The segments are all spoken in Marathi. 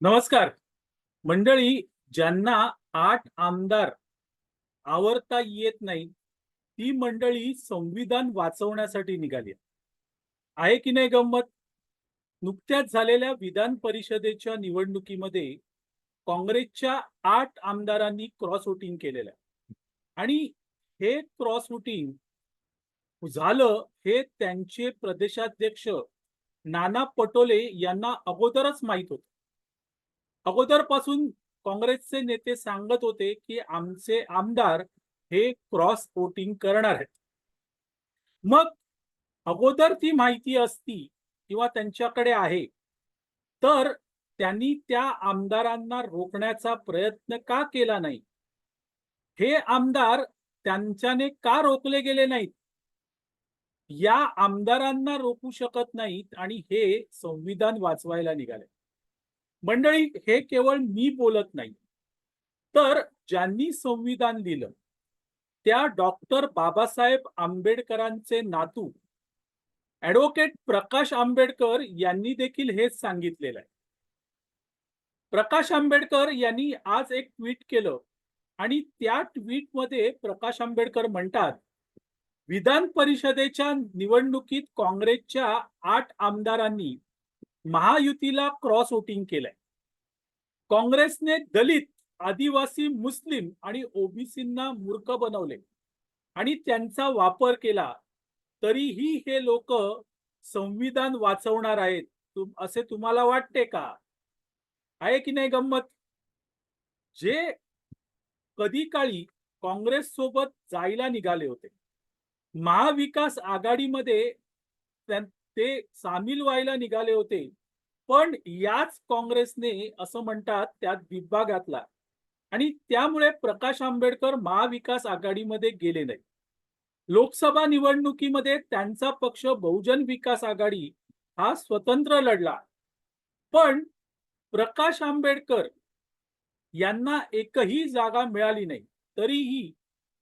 नमस्कार. मंडळी ज्यांना आठ आमदार आवरता येत नाही ती मंडळी संविधान वाचवण्यासाठी निघाली आहे. की नाही गंमत? नुकत्याच झालेल्या विधान परिषदेच्या निवडणुकीमध्ये काँग्रेसच्या आठ आमदारांनी क्रॉस वोटिंग केलेलं आहे. आणि हे क्रॉस वोटिंग झालं हे त्यांचे प्रदेशाध्यक्ष नाना पटोले यांना अगोदरच माहीत होतं. अगोदरपासून काँग्रेसचे नेते सांगत होते की आमचे आमदार हे क्रॉस वोटिंग करणार आहेत. मग अगोदर ती माहिती असती किंवा त्यांच्याकडे आहे तर त्यांनी त्या आमदारांना रोखण्याचा प्रयत्न का केला नाही? हे आमदार त्यांच्याने का रोखले गेले नाहीत? या आमदारांना रोखू शकत नाहीत आणि हे संविधान वाचवायला निघाले. मंडळी हे केवळ मी बोलत नाही. तर ज्यांनी संविधान लिहिलं त्या डॉक्टर बाबासाहेब आंबेडकरांचे नातू ऍडव्होकेट प्रकाश आंबेडकर यांनी देखील हेच सांगितलेलं आहे. प्रकाश आंबेडकर यांनी आज एक ट्विट केलं आणि त्या ट्विटमध्ये प्रकाश आंबेडकर म्हणतात विधान परिषदेच्या निवडणुकीत काँग्रेसच्या आठ आमदारांनी महायुतीला क्रॉस वोटिंग केलंय. काँग्रेसने दलित आदिवासी मुस्लिम आणि ओबीसींना मूर्ख बनवले. आणि त्यांचा वापर केला तरीही हे लोक संविधान वाचवणार आहेत तुम- असे तुम्हाला वाटते का? आहे की नाही गंमत? जे कधी काळी काँग्रेस सोबत जायला निघाले होते. महाविकास आघाडीमध्ये ते सामील व्हायला निघाले होते. पण याच काँग्रेसने असं म्हणतात त्यात बिब्बा घातला. आणि त्यामुळे प्रकाश आंबेडकर महाविकास आघाडीमध्ये गेले नाही लोकसभा निवडणुकीमध्ये त्यांचा पक्ष बहुजन विकास आघाडी हा स्वतंत्र लढला. पण प्रकाश आंबेडकर यांना एकही जागा मिळाली नाही. तरीही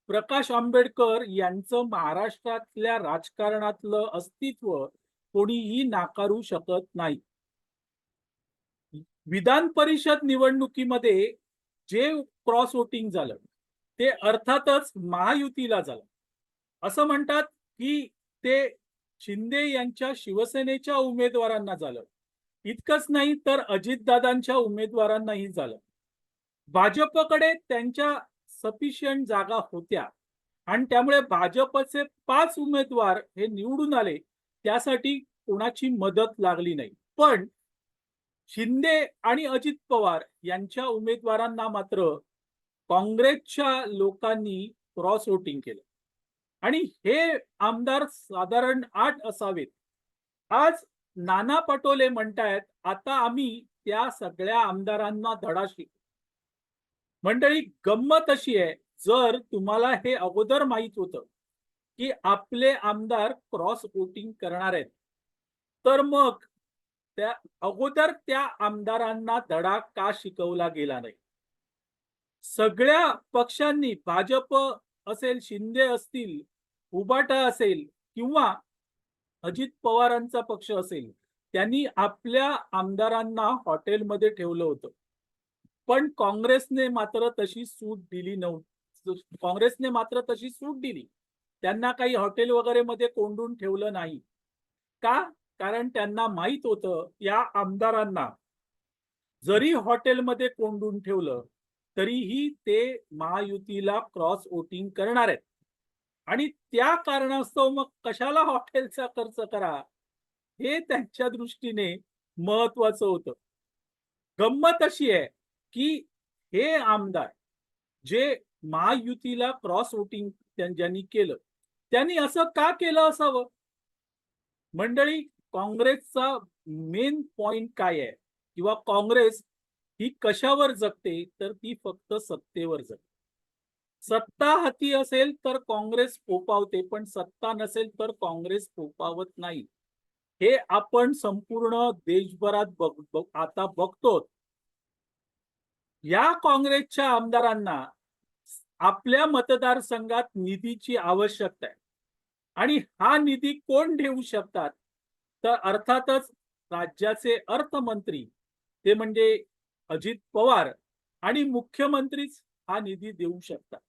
प्रकाश आंबेडकर यांचं महाराष्ट्रातल्या राजकारणातलं अस्तित्व कोणीही नाकारू शकत नाही. विधान परिषद निवडणुकीमध्ये जे क्रॉस वोटिंग झालं ते अर्थातच महायुतीला झालं. असं म्हणतात की ते शिंदे यांच्या शिवसेनेच्या उमेदवारांना झालं. इतकंच नाही तर अजितदादांच्या उमेदवारांनाही झालं. भाजपकडे त्यांच्या सफिशियंट जागा होत्या. आणि त्यामुळे भाजपचे पाच उमेदवार हे निवडून आले. त्यासाठी कोणाची मदत लागली नाही. पण शिंदे आणि अजित पवार यांच्या उमेदवारांना मात्र काँग्रेसच्या लोकांनी क्रॉस वोटिंग केलं. आणि हे आमदार साधारण आठ असावेत. आज नाना पटोले म्हणतायत आता आम्ही त्या सगळ्या आमदारांना धडा शिक. मंडळी गंमत अशी आहे जर तुम्हाला हे अगोदर माहीत होतं की आपले आमदार क्रॉस वोटिंग करणार आहेत. तर मग त्या अगोदर त्या आमदारांना धडा का शिकवला गेला नाही? सगळ्या पक्षांनी भाजप असेल शिंदे असतील उबाटा असेल किंवा अजित पवारांचा पक्ष असेल त्यांनी आपल्या आमदारांना हॉटेलमध्ये ठेवलं होतं. पण काँग्रेसने मात्र तशी सूट दिली नव्हती काँग्रेसने मात्र तशी सूट दिली. त्यांना काही हॉटेल वगैरे मध्ये कोंडून ठेवलं नाही. का? कारण त्यांना माहीत होतं या आमदारांना जरी हॉटेलमध्ये कोंडून ठेवलं तरीही ते महायुतीला क्रॉस वोटिंग करणार आहेत. आणि त्या कारणास्तव मग कशाला हॉटेलचा खर्च करा? हे त्यांच्या दृष्टीने महत्वाचं होतं. गंमत अशी आहे की हे आमदार जे महायुतीला क्रॉस वोटिंग ज्यांनी केलं त्यांनी असं का केलं असावं? मंडळी काँग्रेसचा मेन पॉइंट काय आहे? किंवा काँग्रेस ही कशावर जगते तर ती फक्त सत्तेवर जगते. सत्ता हाती असेल तर काँग्रेस फोपावते पण सत्ता नसेल तर काँग्रेस फोपावत नाही. हे आपण संपूर्ण देशभरात बघ बघ- आता बघतो या काँग्रेसच्या आमदारांना आपल्या मतदारसंघात निधीची आवश्यकता आहे. आणि हा निधी कोण ठेवू शकतात? तर अर्थातच राज्याचे अर्थमंत्री ते म्हणजे अजित पवार आणि मुख्यमंत्रीच हा निधी देऊ शकतात.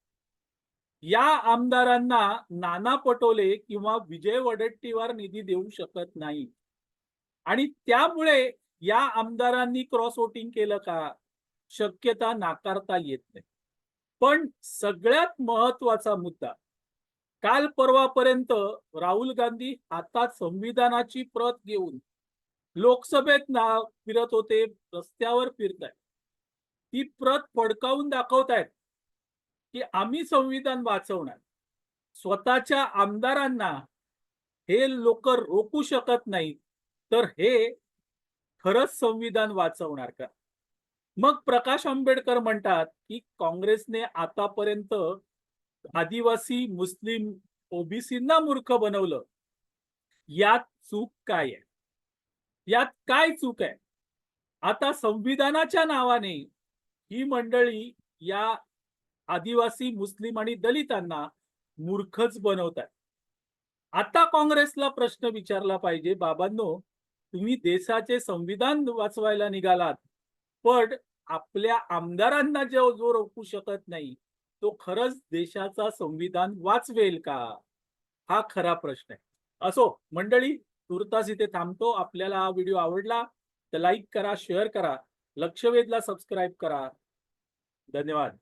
या आमदारांना नाना पटोले किंवा विजय वडेट्टीवार निधी देऊ शकत नाही. आणि त्यामुळे या आमदारांनी क्रॉस वोटिंग केलं का? शक्यता नाकारता येत नाही. पण सगळ्यात महत्त्वाचा मुद्दा काल परवापर्यंत राहुल गांधी हातात संविधानाची प्रत घेऊन लोकसभेत ना फिरत होते रस्त्यावर फिरतायत. ती प्रत फडकावून दाखवतायत की आम्ही संविधान वाचवणार. स्वतःच्या आमदारांना हे लोक रोखू शकत नाही तर हे खरंच संविधान वाचवणार का? मग प्रकाश आंबेडकर म्हणतात की काँग्रेसने आतापर्यंत आदिवासी मुस्लिम ओबीसींना मूर्ख बनवलं. यात चूक काय आहे? यात काय चूक आहे? आता संविधानाच्या नावाने ही मंडळी या आदिवासी मुस्लिम आणि दलितांना मूर्खच बनवतात आता काँग्रेसला प्रश्न विचारला पाहिजे बाबांनो तुम्ही देशाचे संविधान वाचवायला निघालात पण आपल्या आमदारांना जो जो रोखू शकत नाही तो खरंच देशाचा संविधान वाचवेल का? हा खरा प्रश्न आहे. असो मंडळी तुर्तास इथे थांबतो. आपल्याला हा व्हिडिओ आवडला तर लाईक करा शेअर करा. लक्षवेधला सबस्क्राईब करा. धन्यवाद.